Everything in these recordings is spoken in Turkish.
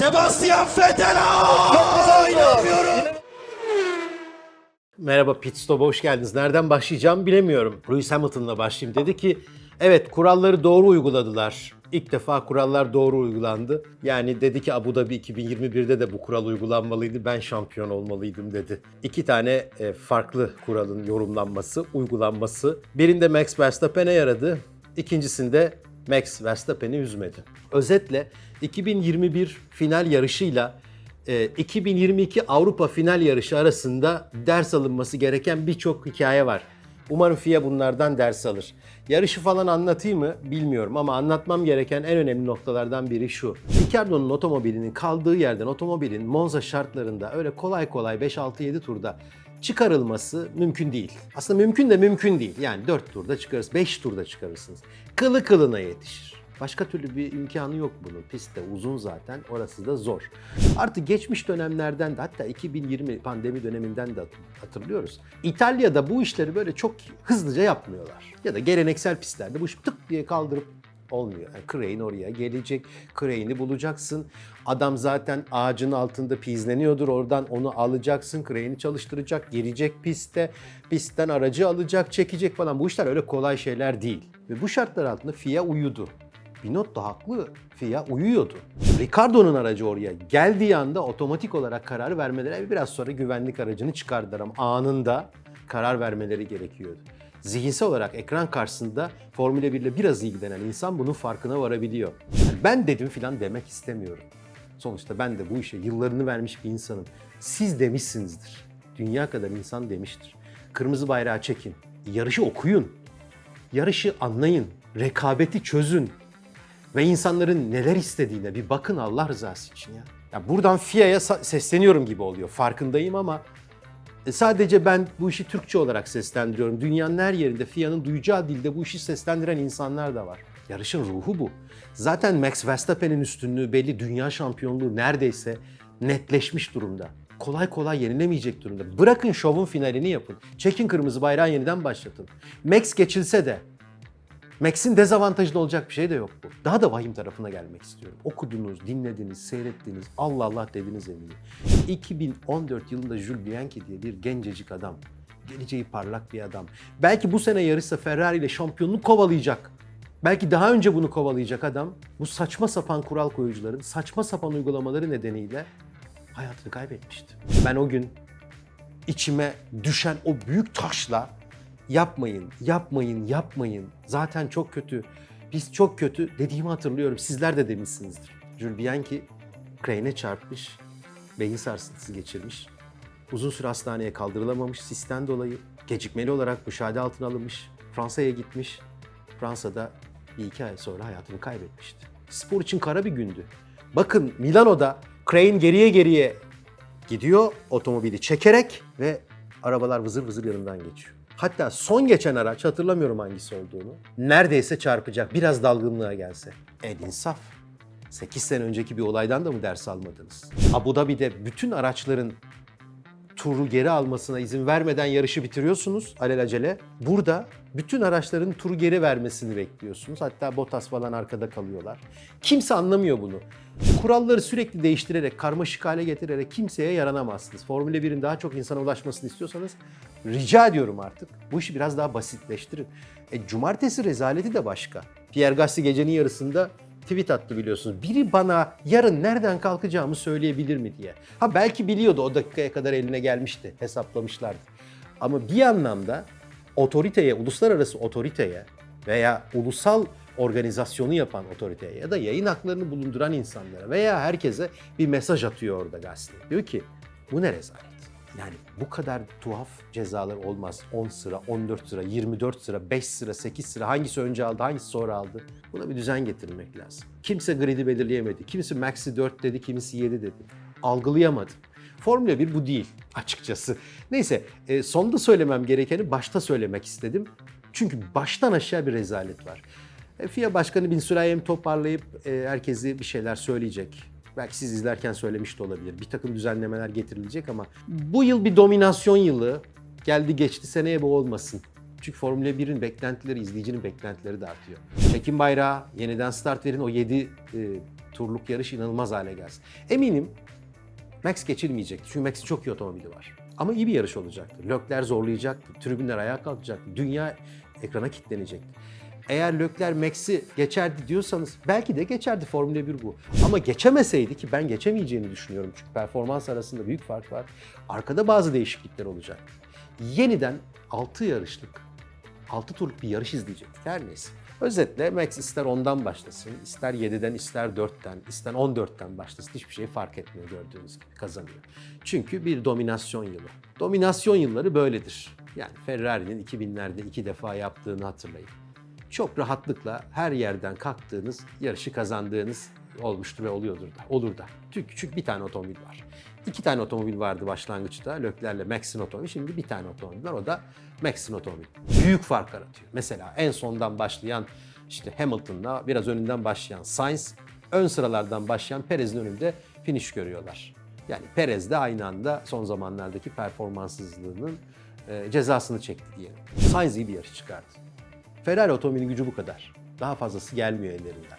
Sebastian Vettel! İnanmıyorum. Merhaba Pit Stop'a hoş geldiniz. Nereden başlayacağımı bilemiyorum. Lewis Hamilton'la başlayayım. Dedi ki evet kuralları doğru uyguladılar. İlk defa kurallar doğru uygulandı. Yani dedi ki Abu Dhabi 2021'de de bu kural uygulanmalıydı. Ben şampiyon olmalıydım dedi. İki tane e, farklı kuralın yorumlanması, uygulanması. Birinde Max Verstappen'e yaradı. İkincisinde Max Verstappen'i üzmedi. Özetle 2021 final yarışıyla e, 2022 Avrupa final yarışı arasında ders alınması gereken birçok hikaye var. Umarım FIA bunlardan ders alır. Yarışı falan anlatayım mı bilmiyorum ama anlatmam gereken en önemli noktalardan biri şu. Ricciardo'nun otomobilinin kaldığı yerden otomobilin Monza şartlarında öyle kolay kolay 5-6-7 turda çıkarılması mümkün değil. Aslında mümkün de mümkün değil. Yani 4 turda çıkarırsınız, 5 turda çıkarırsınız. Kılı kılına yetişir. Başka türlü bir imkanı yok bunun. Pist de uzun zaten, orası da zor. Artık geçmiş dönemlerden de hatta 2020 pandemi döneminden de hatırlıyoruz. İtalya'da bu işleri böyle çok hızlıca yapmıyorlar. Ya da geleneksel pistlerde bu iş tık diye kaldırıp olmuyor. Yani crane oraya gelecek, crane'i bulacaksın. Adam zaten ağacın altında pizleniyordur. Oradan onu alacaksın, crane'i çalıştıracak, gelecek piste, pistten aracı alacak, çekecek falan. Bu işler öyle kolay şeyler değil. Ve bu şartlar altında FIA uyudu. Binotto haklı. FIA uyuyordu. Ricardo'nun aracı oraya geldiği anda otomatik olarak karar vermeleri biraz sonra güvenlik aracını çıkardılar ama anında karar vermeleri gerekiyordu. Zihinsel olarak ekran karşısında Formula 1 ile biraz ilgilenen insan bunun farkına varabiliyor. Yani ben dedim filan demek istemiyorum. Sonuçta ben de bu işe yıllarını vermiş bir insanım. Siz demişsinizdir. Dünya kadar insan demiştir. Kırmızı bayrağı çekin. Yarışı okuyun. Yarışı anlayın. Rekabeti çözün. Ve insanların neler istediğine bir bakın Allah rızası için ya. ya buradan FIA'ya sesleniyorum gibi oluyor. Farkındayım ama sadece ben bu işi Türkçe olarak seslendiriyorum. Dünyanın her yerinde FIA'nın duyacağı dilde bu işi seslendiren insanlar da var. Yarışın ruhu bu. Zaten Max Verstappen'in üstünlüğü belli, dünya şampiyonluğu neredeyse netleşmiş durumda. Kolay kolay yenilemeyecek durumda. Bırakın şovun finalini yapın. Çekin kırmızı bayrağı yeniden başlatın. Max geçilse de Max'in dezavantajlı olacak bir şey de yok bu. Daha da vahim tarafına gelmek istiyorum. Okudunuz, dinlediniz, seyrettiniz, Allah Allah dediniz eminim. 2014 yılında Jules Bianchi diye bir gencecik adam. Geleceği parlak bir adam. Belki bu sene yarışsa Ferrari ile şampiyonluk kovalayacak. Belki daha önce bunu kovalayacak adam bu saçma sapan kural koyucuların saçma sapan uygulamaları nedeniyle hayatını kaybetmişti. Ben o gün içime düşen o büyük taşla yapmayın, yapmayın, yapmayın. Zaten çok kötü. Biz çok kötü dediğimi hatırlıyorum. Sizler de demişsinizdir. Jules Bianchi crane'e çarpmış, beyin sarsıntısı geçirmiş. Uzun süre hastaneye kaldırılamamış sisten dolayı. Gecikmeli olarak müşahede altına alınmış. Fransa'ya gitmiş. Fransa'da bir iki ay sonra hayatını kaybetmişti. Spor için kara bir gündü. Bakın Milano'da crane geriye geriye gidiyor otomobili çekerek ve arabalar vızır vızır yanından geçiyor. Hatta son geçen araç hatırlamıyorum hangisi olduğunu. Neredeyse çarpacak biraz dalgınlığa gelse. El insaf. 8 sene önceki bir olaydan da mı ders almadınız? Abu Dhabi'de bütün araçların turu geri almasına izin vermeden yarışı bitiriyorsunuz alelacele. Burada bütün araçların turu geri vermesini bekliyorsunuz. Hatta Bottas falan arkada kalıyorlar. Kimse anlamıyor bunu. Kuralları sürekli değiştirerek, karmaşık hale getirerek kimseye yaranamazsınız. Formula 1'in daha çok insana ulaşmasını istiyorsanız rica ediyorum artık. Bu işi biraz daha basitleştirin. E, cumartesi rezaleti de başka. Pierre Gasly gecenin yarısında tweet attı biliyorsunuz. Biri bana yarın nereden kalkacağımı söyleyebilir mi diye. Ha belki biliyordu o dakikaya kadar eline gelmişti. Hesaplamışlardı. Ama bir anlamda otoriteye, uluslararası otoriteye veya ulusal organizasyonu yapan otoriteye ya da yayın haklarını bulunduran insanlara veya herkese bir mesaj atıyor orada Gasly. Diyor ki bu ne rezalet. Yani bu kadar tuhaf cezalar olmaz. 10 sıra, 14 sıra, 24 sıra, 5 sıra, 8 sıra hangisi önce aldı, hangisi sonra aldı? Buna bir düzen getirmek lazım. Kimse grid'i belirleyemedi. Kimisi max'i 4 dedi, kimisi 7 dedi. Algılayamadı. Formula 1 bu değil açıkçası. Neyse e, sonda söylemem gerekeni başta söylemek istedim. Çünkü baştan aşağı bir rezalet var. E, FIA Başkanı Bin Sürayem toparlayıp e, herkesi bir şeyler söyleyecek. Belki siz izlerken söylemiş de olabilir. Bir takım düzenlemeler getirilecek ama bu yıl bir dominasyon yılı. Geldi geçti seneye bu olmasın. Çünkü Formula 1'in beklentileri, izleyicinin beklentileri de artıyor. Çekim bayrağı, yeniden start verin o 7 e, turluk yarış inanılmaz hale gelsin. Eminim Max geçilmeyecekti. Çünkü Max'in çok iyi otomobili var. Ama iyi bir yarış olacaktı. Lökler zorlayacaktı. Tribünler ayağa kalkacaktı. Dünya ekrana kilitlenecekti. Eğer Lökler Max'i geçerdi diyorsanız belki de geçerdi Formula 1 bu. Ama geçemeseydi ki ben geçemeyeceğini düşünüyorum. Çünkü performans arasında büyük fark var. Arkada bazı değişiklikler olacak. Yeniden 6 yarışlık 6 turluk bir yarış izleyecektik her neyse. Özetle Max ister 10'dan başlasın, ister 7'den, ister 4'ten, ister 14'ten başlasın hiçbir şey fark etmiyor gördüğünüz gibi kazanıyor. Çünkü bir dominasyon yılı. Dominasyon yılları böyledir. Yani Ferrari'nin 2000'lerde iki defa yaptığını hatırlayın. Çok rahatlıkla her yerden kalktığınız, yarışı kazandığınız olmuştur ve oluyordur da. Olur da. Çünkü küçük bir tane otomobil var. İki tane otomobil vardı başlangıçta. Lökler'le Max'in otomobili. Şimdi bir tane otomobil var. O da Max'in otomobili. Büyük fark yaratıyor. Mesela en sondan başlayan işte Hamilton'la biraz önünden başlayan Sainz, ön sıralardan başlayan Perez'in önünde finish görüyorlar. Yani Perez de aynı anda son zamanlardaki performanssızlığının e, cezasını çekti diyelim. Sainz iyi bir yarış çıkardı. Ferrari otomobilin gücü bu kadar. Daha fazlası gelmiyor ellerinden.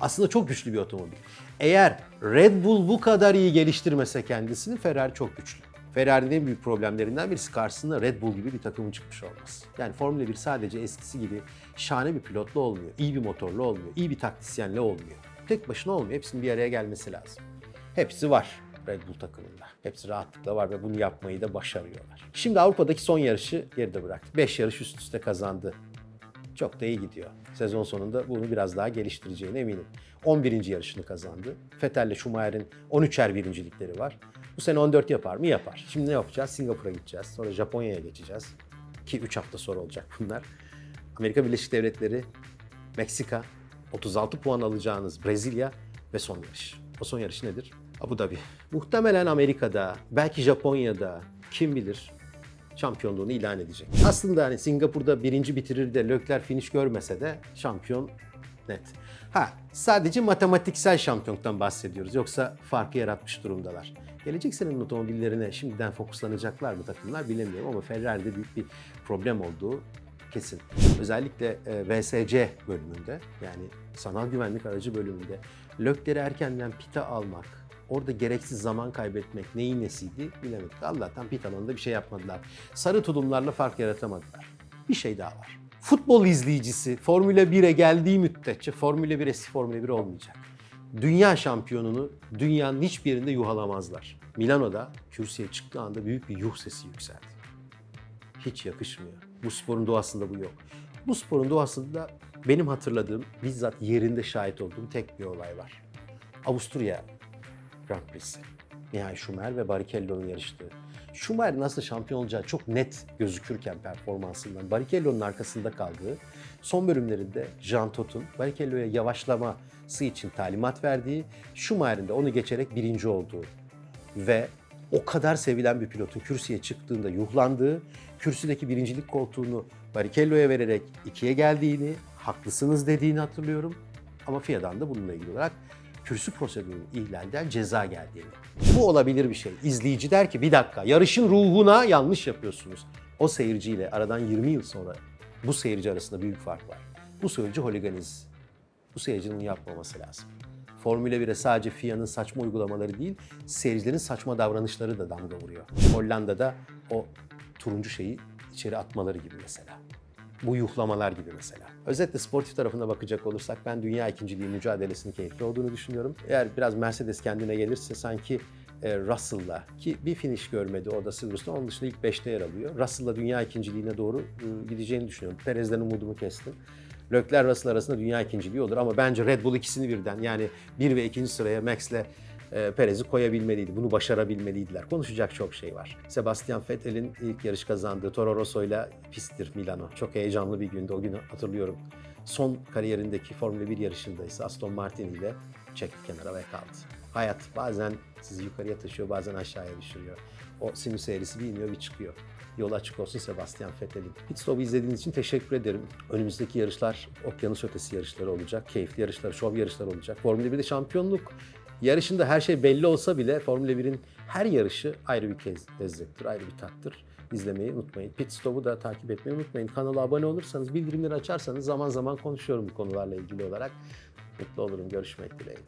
Aslında çok güçlü bir otomobil. Eğer Red Bull bu kadar iyi geliştirmese kendisini Ferrari çok güçlü. Ferrari'nin en büyük problemlerinden birisi karşısında Red Bull gibi bir takımın çıkmış olması. Yani Formula 1 sadece eskisi gibi şahane bir pilotla olmuyor, iyi bir motorla olmuyor, iyi bir taktisyenle olmuyor. Tek başına olmuyor. Hepsinin bir araya gelmesi lazım. Hepsi var Red Bull takımında. Hepsi rahatlıkla var ve bunu yapmayı da başarıyorlar. Şimdi Avrupa'daki son yarışı geride bıraktı. 5 yarış üst üste kazandı. Çok da iyi gidiyor. Sezon sonunda bunu biraz daha geliştireceğine eminim. 11. yarışını kazandı. Vettel'le Schumacher'in 13'er birincilikleri var. Bu sene 14 yapar mı? Yapar. Şimdi ne yapacağız? Singapur'a gideceğiz. Sonra Japonya'ya geçeceğiz. Ki 3 hafta sonra olacak bunlar. Amerika Birleşik Devletleri, Meksika, 36 puan alacağınız Brezilya ve son yarış. O son yarış nedir? Abu Dhabi. Muhtemelen Amerika'da, belki Japonya'da, kim bilir şampiyonluğunu ilan edecek. Aslında hani Singapur'da birinci bitirir de Lökler finish görmese de şampiyon net. Ha sadece matematiksel şampiyonluktan bahsediyoruz. Yoksa farkı yaratmış durumdalar. Gelecek senenin otomobillerine şimdiden fokuslanacaklar mı takımlar bilemiyorum ama Ferrari'de büyük bir problem olduğu kesin. Özellikle e, VSC bölümünde yani sanal güvenlik aracı bölümünde Lökleri erkenden pite almak, orada gereksiz zaman kaybetmek neyin nesiydi bilemedik. Allah'tan pit alanında bir şey yapmadılar. Sarı tulumlarla fark yaratamadılar. Bir şey daha var. Futbol izleyicisi Formula 1'e geldiği müddetçe Formula 1 eski Formula 1 olmayacak. Dünya şampiyonunu dünyanın hiçbir yerinde yuhalamazlar. Milano'da kürsüye çıktığı anda büyük bir yuh sesi yükseldi hiç yakışmıyor. Bu sporun doğasında bu yok. Bu sporun doğasında benim hatırladığım, bizzat yerinde şahit olduğum tek bir olay var. Avusturya Grand Prix'si. Nihal Schumacher ve Barrichello'nun yarıştığı. Schumacher nasıl şampiyon olacağı çok net gözükürken performansından Barrichello'nun arkasında kaldığı son bölümlerinde Jean Tot'un Barrichello'ya yavaşlaması için talimat verdiği, Schumacher'in de onu geçerek birinci olduğu ve o kadar sevilen bir pilotun kürsüye çıktığında yuhlandığı, kürsüdeki birincilik koltuğunu Barrichello'ya vererek ikiye geldiğini, haklısınız dediğini hatırlıyorum. Ama FIA'dan da bununla ilgili olarak kürsü prosedürünün ihlalinden ceza geldiğini. Bu olabilir bir şey. İzleyici der ki bir dakika yarışın ruhuna yanlış yapıyorsunuz. O seyirciyle aradan 20 yıl sonra bu seyirci arasında büyük fark var. Bu seyirci holiganiz. Bu seyircinin yapmaması lazım. Formula 1'e sadece FIA'nın saçma uygulamaları değil, seyircilerin saçma davranışları da damga vuruyor. Hollanda'da o turuncu şeyi içeri atmaları gibi mesela. Bu yuhlamalar gibi mesela. Özetle sportif tarafına bakacak olursak ben dünya ikinciliği mücadelesinin keyifli olduğunu düşünüyorum. Eğer biraz Mercedes kendine gelirse sanki e, Russell'la ki bir finish görmedi o da Silverstone onun dışında ilk 5'te yer alıyor. Russell'la dünya ikinciliğine doğru e, gideceğini düşünüyorum. Perez'den umudumu kestim. Leclerc Russell arasında dünya ikinciliği olur ama bence Red Bull ikisini birden yani bir ve ikinci sıraya Max'le e, Perez'i koyabilmeliydi. Bunu başarabilmeliydiler. Konuşacak çok şey var. Sebastian Vettel'in ilk yarış kazandığı Toro Rosso'yla pisttir Milano. Çok heyecanlı bir gündü. O günü hatırlıyorum. Son kariyerindeki Formula 1 yarışında ise Aston Martin ile çekti kenara ve kaldı. Hayat bazen sizi yukarıya taşıyor, bazen aşağıya düşürüyor. O sinüs eğrisi bir iniyor, bir çıkıyor. Yol açık olsun Sebastian Vettel'in. Pit Stop'u izlediğiniz için teşekkür ederim. Önümüzdeki yarışlar okyanus ötesi yarışları olacak. Keyifli yarışlar, şov yarışları olacak. Formula 1'de şampiyonluk Yarışında her şey belli olsa bile Formula 1'in her yarışı ayrı bir kez lezzettir, ayrı bir tattır. İzlemeyi unutmayın. Pit Stop'u da takip etmeyi unutmayın. Kanala abone olursanız, bildirimleri açarsanız zaman zaman konuşuyorum bu konularla ilgili olarak. Mutlu olurum. Görüşmek dileğiyle.